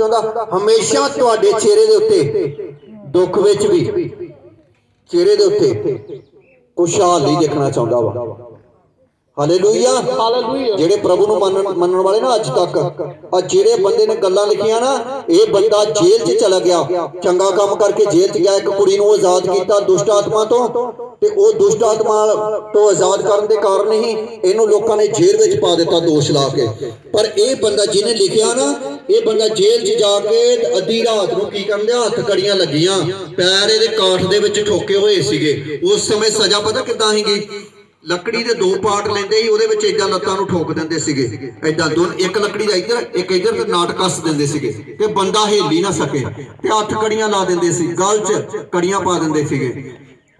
ਚਾਹੁੰਦਾ ਹਮੇਸ਼ਾ ਤੁਹਾਡੇ ਚਿਹਰੇ ਦੇ ਉੱਤੇ ਦੁੱਖ ਵਿੱਚ ਵੀ ਚਿਹਰੇ ਦੇ ਉੱਤੇ ਖੁਸ਼ਹਾਲੀ ਦੇਖਣਾ ਚਾਹੁੰਦਾ ਵਾ। ਹਾਲੇਲੂਇਆ ਹਾਲੇਲੂਇਆ ਜਿਹੜੇ ਪ੍ਰਭੂ ਨੂੰ ਮੰਨਣ ਮੰਨਣ ਵਾਲੇ ਨਾ ਅੱਜ ਤੱਕ ਆ ਜਿਹੜੇ ਬੰਦੇ ਨੇ ਗੱਲਾਂ ਲਿਖੀਆਂ ਨਾ ਇਹ ਬੰਦਾ ਜੇਲ੍ਹ 'ਚ ਚਲਾ ਗਿਆ। ਚੰਗਾ ਕੰਮ ਕਰਕੇ ਜੇਲ੍ਹ 'ਚ ਗਿਆ। ਇੱਕ ਕੁੜੀ ਨੂੰ ਆਜ਼ਾਦ ਕੀਤਾ ਦੁਸ਼ਟ ਆਤਮਾ ਤੋਂ ਤੇ ਉਹ ਦੁਸ਼ਟ ਆਤਮਾ ਤੋਂ ਆਜ਼ਾਦ ਕਰਨ ਦੇ ਕਾਰਨ ਹੀ ਇਹਨੂੰ ਲੋਕਾਂ ਨੇ ਜੇਲ੍ਹ ਵਿੱਚ ਪਾ ਦਿੱਤਾ ਦੋਸ਼ ਲਾ ਕੇ। ਪਰ ਇਹ ਬੰਦਾ ਜਿਹਨੇ ਲਿਖਿਆ ਨਾ ਇਹ ਬੰਦਾ ਜੇਲ੍ਹ 'ਚ ਜਾ ਕੇ ਅੱਧੀ ਰਾਤ ਨੂੰ ਕੀ ਕਰਨ ਲਿਆ ਹੱਥ ਕੜੀਆਂ ਲੱਗੀਆਂ। ਪੈਰ ਇਹਦੇ ਕਾਠ ਦੇ ਵਿੱਚ ਠੋਕੇ ਹੋਏ ਸੀਗੇ। ਉਸ ਸਮੇਂ ਸਜ਼ਾ ਪਤਾ ਕਿੱਦਾਂ ਸੀਗੀ? ਲੱਕੜੀ ਦੇ ਦੋ ਪਾਰਟ ਲੈਂਦੇ ਸੀ, ਉਹਦੇ ਵਿੱਚ ਏਦਾਂ ਲੱਤਾਂ ਨੂੰ ਠੋਕ ਦਿੰਦੇ ਸੀਗੇ। ਏਦਾਂ ਦੋ ਇੱਕ ਲੱਕੜੀ ਦਾ ਇੱਧਰ, ਇੱਕ ਇੱਧਰ ਤੇ ਨਾਟ ਕੱਸ ਦਿੰਦੇ ਸੀਗੇ। ਤੇ ਬੰਦਾ ਹਿੱਲ ਨਾ ਸਕੇ ਤੇ ਹੱਥ ਕੜੀਆਂ ਲਾ ਦਿੰਦੇ ਸੀ। ਗਲ 'ਚ ਕੜੀਆਂ ਪਾ ਦਿੰਦੇ ਸੀਗੇ।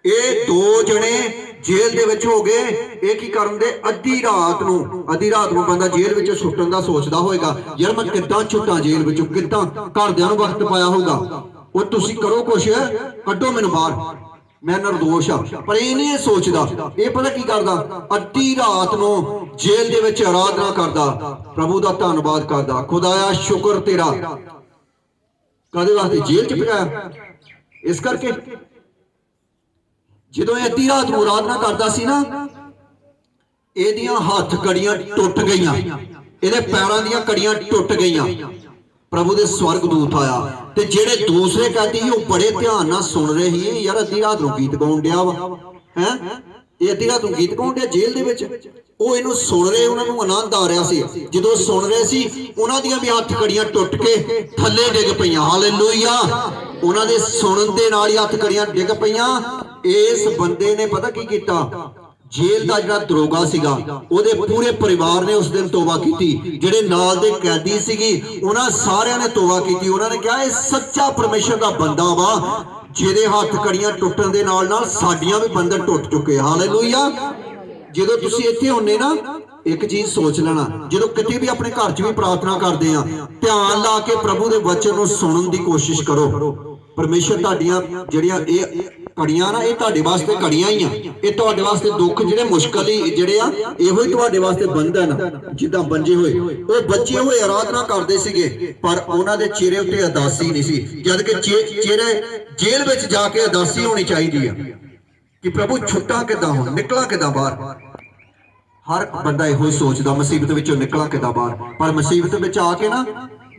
ਇਹ ਦੋ ਜਣੇ ਜੇਲ੍ਹ ਦੇ ਵਿੱਚ ਹੋ ਗਏ। ਇਹ ਕੀ ਕਰਨ ਦੇ? ਅੱਧੀ ਰਾਤ ਨੂੰ, ਅੱਧੀ ਰਾਤ ਨੂੰ ਬੰਦਾ ਜੇਲ੍ਹ ਵਿੱਚੋਂ ਛੁੱਟਣ ਦਾ ਸੋਚਦਾ ਹੋਏਗਾ, ਯਾਰ ਮੈਂ ਕਿੱਦਾਂ ਛੁੱਟਾਂ ਜੇਲ੍ਹ ਵਿੱਚੋਂ, ਕਿੱਦਾਂ ਘਰਦਿਆਂ ਨੂੰ ਵਕਤ ਪਾਇਆ ਹੋਊਗਾ? ਉਹ ਤੁਸੀਂ ਕਰੋ ਕੁਛ, ਕੱਢੋ ਮੈਨੂੰ ਬਾਹਰ। ਮੈਂ ਨਿਰਦੋਸ਼ ਆ, ਪਰ ਇਹ ਨਹੀਂ ਇਹ ਸੋਚਦਾ। ਇਹ ਪਤਾ ਕੀ ਕਰਦਾ? ਅੱਧੀ ਰਾਤ ਨੂੰ ਜੇਲ੍ਹ ਦੇ ਵਿੱਚ ਆਰਾਧਨਾ ਕਰਦਾ। ਪ੍ਰਭੂ ਦਾ ਧੰਨਵਾਦ ਕਰਦਾ। ਖੁਦਾਇਆ, ਸ਼ੁਕਰ ਤੇਰਾ। ਕਦੇ ਵਾਸਤੇ? ਜੇਲ੍ਹ ਚ ਪਿਆ। ਇਸ ਕਰਕੇ ਜਦੋਂ ਇਹ ਅੱਧੀ ਰਾਤ ਨੂੰ ਆਰਾਧਨਾ ਕਰਦਾ ਸੀ ਨਾ, ਇਹਦੀਆਂ ਹੱਥ ਕੜੀਆਂ ਟੁੱਟ ਗਈਆਂ। ਇਹਦੇ ਪੈਰਾਂ ਦੀਆਂ ਕੜੀਆਂ ਟੁੱਟ ਗਈਆਂ। ਪ੍ਰਭੂ ਦੇ ਸਵਰਗ ਦੂਤ ਆਇਆ ਤੇ ਜਿਹੜੇ ਦੂਸਰੇ ਕਹਿੰਦੇ ਸੀ, ਉਹ ਬੜੇ ਧਿਆਨ ਨਾਲ ਸੁਣ ਰਹੇ ਸੀ ਇਹ ਯਾਰ ਅੱਧੀ ਰਾਤ ਨੂੰ ਗੀਤ ਗਾਉਣ ਡਿਆ ਵਾ। ਹੈ? ਇਹ ਅੱਧੀ ਰਾਤ ਨੂੰ ਗੀਤ ਗਾਉਣ ਡਿਆ ਜੇਲ੍ਹ ਦੇ ਵਿੱਚ। ਉਹ ਇਹਨੂੰ ਸੁਣ ਰਹੇ, ਉਹਨਾਂ ਨੂੰ ਆਨੰਦ ਆ ਰਿਹਾ ਸੀ। ਜਦੋਂ ਸੁਣ ਰਹੇ ਸੀ, ਉਹਨਾਂ ਦੀਆਂ ਵੀ ਹੱਥ ਕੜੀਆਂ ਟੁੱਟ ਕੇ ਥੱਲੇ ਡਿੱਗ ਪਈਆਂ। ਹਾਲੇਲੂਇਆ! ਉਹਨਾਂ ਦੇ ਸੁਣਨ ਦੇ ਨਾਲ ਹੀ ਹੱਥ ਕੜੀਆਂ ਡਿੱਗ ਪਈਆਂ। ਇਸ ਬੰਦੇ ਨੇ ਪਤਾ ਕੀ ਕੀਤਾ? ਜੇਲ੍ਹ ਦਾ ਜਿਹੜਾ ਦਰੋਗਾ ਸੀਗਾ, ਉਹਦੇ ਪੂਰੇ ਪਰਿਵਾਰ ਨੇ ਉਸ ਦਿਨ ਤੋਬਾ ਕੀਤੀ। ਜਿਹੜੇ ਨਾਲ ਦੇ ਕੈਦੀ ਸੀਗੀ, ਉਹਨਾਂ ਸਾਰਿਆਂ ਨੇ ਤੋਬਾ ਕੀਤੀ। ਉਹਨਾਂ ਨੇ ਕਿਹਾ, ਇਹ ਸੱਚਾ ਪਰਮੇਸ਼ਰ ਦਾ ਬੰਦਾ ਵਾ, ਜਿਹਦੇ ਹੱਥ ਕੜੀਆਂ ਟੁੱਟਣ ਦੇ ਨਾਲ ਨਾਲ ਸਾਡੀਆਂ ਵੀ ਬੰਧਨ ਟੁੱਟ ਚੁੱਕੇ ਹਾਲੇਲੂਇਆ। ਜਦੋਂ ਤੁਸੀਂ ਇੱਥੇ ਹੁੰਨੇ ਨਾ, ਇੱਕ ਚੀਜ਼ ਸੋਚ ਲੈਣਾ। ਜਦੋਂ ਕਿਤੇ ਵੀ ਆਪਣੇ ਘਰ 'ਚ ਵੀ ਪ੍ਰਾਰਥਨਾ ਕਰਦੇ ਆ, ਧਿਆਨ ਲਾ ਕੇ ਪ੍ਰਭੂ ਦੇ ਵਚਨ ਨੂੰ ਸੁਣਨ ਦੀ ਕੋਸ਼ਿਸ਼ ਕਰੋ। ਪਰਮੇਸ਼ਰ ਤੁਹਾਡੀਆਂ ਜਿਹੜੀਆਂ ਇਹ ਕੜੀਆਂ ਨਾ, ਇਹ ਤੁਹਾਡੇ ਵਾਸਤੇ ਕੜੀਆਂ ਹੀ ਆ। ਇਹ ਤੁਹਾਡੇ ਵਾਸਤੇ ਦੁੱਖ ਜਿਹੜੇ ਮੁਸ਼ਕਲ ਹੀ ਜਿਹੜੇ ਆ, ਇਹੋ ਹੀ ਤੁਹਾਡੇ ਵਾਸਤੇ ਬੰਧਨ ਜਿੱਦਾਂ ਬੰਜੇ ਹੋਏ। ਉਹ ਬੱਚੇ ਹੋਏ ਆਰਾਧਨਾ ਕਰਦੇ ਸੀਗੇ, ਪਰ ਉਹਨਾਂ ਦੇ ਚਿਹਰੇ ਉੱਤੇ ਅਦਾਸੀ ਨਹੀਂ ਸੀ। ਜਦ ਕਿ ਚਿਹਰੇ ਜੇਲ੍ਹ ਵਿੱਚ ਜਾ ਕੇ ਅਦਾਸੀ ਹੋਣੀ ਚਾਹੀਦੀ ਆ ਕਿ ਪ੍ਰਭੂ ਛੁੱਟਾਂ ਕਿੱਦਾਂ ਹੋਣ, ਨਿਕਲਾਂ ਕਿੱਦਾਂ ਬਾਹਰ? ਹਰ ਬੰਦਾ ਇਹੋ ਹੀ ਸੋਚਦਾ, ਮੁਸੀਬਤ ਵਿੱਚੋਂ ਨਿਕਲਾਂ ਕਿੱਦਾਂ ਬਾਹਰ? ਪਰ ਮੁਸੀਬਤ ਵਿੱਚ ਆ ਕੇ ਨਾ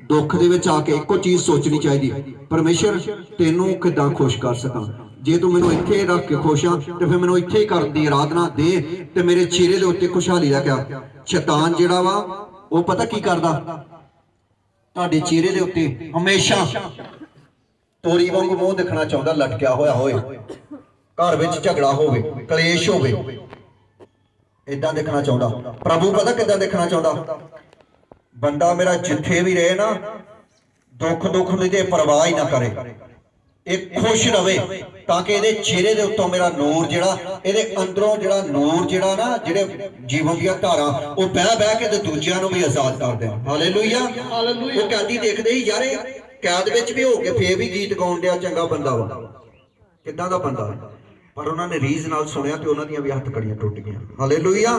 ਦੁੱਖ ਦੇ ਵਿੱਚ ਆ ਕੇ ਇੱਕੋ ਚੀਜ਼ ਸੋਚਣੀ ਚਾਹੀਦੀ ਪਰਮੇਸ਼ਰ, ਤੈਨੂੰ ਕਿੱਦਾਂ ਖੁਸ਼ ਕਰ ਸਕਾਂ? ਜੇ ਤੂੰ ਮੈਨੂੰ ਇੱਥੇ ਰੱਖ ਕੇ ਖੁਸ਼ ਆ, ਤੇ ਫਿਰ ਮੈਨੂੰ ਇੱਥੇ ਹੀ ਕਰਨ ਦੀ ਆਰਾਧਨਾ ਦੇ ਤੇ ਮੇਰੇ ਚਿਹਰੇ ਦੇ ਉੱਤੇ ਖੁਸ਼ਹਾਲੀ ਲੈ ਕੇ ਆ। ਸ਼ੈਤਾਨ ਜਿਹੜਾ ਵਾ, ਉਹ ਪਤਾ ਕੀ ਕਰਦਾ? ਤੁਹਾਡੇ ਚਿਹਰੇ ਦੇ ਉੱਤੇ ਹਮੇਸ਼ਾ ਤੋਰੀ ਵਾਂਗੂ ਮੂੰਹ ਦਿਖਣਾ ਚਾਹੁੰਦਾ, ਲਟਕਿਆ ਹੋਇਆ ਹੋਵੇ। ਘਰ ਵਿੱਚ ਝਗੜਾ ਹੋਵੇ, ਕਲੇਸ਼ ਹੋਵੇ। ਇਦਾਂ ਦੇਖਣਾ ਚਾਹੁੰਦਾ। ਪ੍ਰਭੂ ਪਤਾ ਕਿੱਦਾਂ ਦੇਖਣਾ ਚਾਹੁੰਦਾ? ਬੰਦਾ ਮੇਰਾ ਜਿੱਥੇ ਵੀ ਰਹੇ ਨਾ ਦੁੱਖ ਦੁੱਖ ਦੀ ਤੇ ਪਰਵਾਹ ਹੀ ਨਾ ਕਰੇ। ਇਹ ਖੁਸ਼ ਰਵੇ ਤਾਂ ਕਿ ਇਹਦੇ ਚਿਹਰੇ ਦੇ ਉੱਤੋਂ ਮੇਰਾ ਨੂਰ ਜਿਹੜਾ ਇਹਦੇ ਅੰਦਰੋਂ ਜਿਹੜਾ ਨੂਰ ਜਿਹੜਾ ਨਾ ਜਿਹੜੇ ਜੀਵਨ ਦੀਆਂ ਧਾਰਾਂ ਉਹ ਬਹਿ ਬਹਿ ਕੇ ਤੇ ਦੂਜਿਆਂ ਨੂੰ ਵੀ ਆਜ਼ਾਦ ਕਰ ਦੇ ਹਾਲੇਲੂਇਆ ਉਹ ਕੈਦੀ ਦੇਖਦੇ ਹੀ ਯਾਰ ਕੈਦ ਵਿੱਚ ਵੀ ਹੋ ਕੇ ਫੇਰ ਵੀ ਗੀਤ ਗਾਉਣ ਡਿਆ ਚੰਗਾ ਬੰਦਾ ਵਾ ਕਿੱਦਾਂ ਦਾ ਬੰਦਾ? ਪਰ ਉਹਨਾਂ ਨੇ ਰੀਜ਼ ਨਾਲ ਸੁਣਿਆ ਤੇ ਉਹਨਾਂ ਦੀਆਂ ਵੀ ਹੱਥ ਕੜੀਆਂ ਟੁੱਟ ਗਈਆਂ। ਹਾਲੇਲੂਇਆ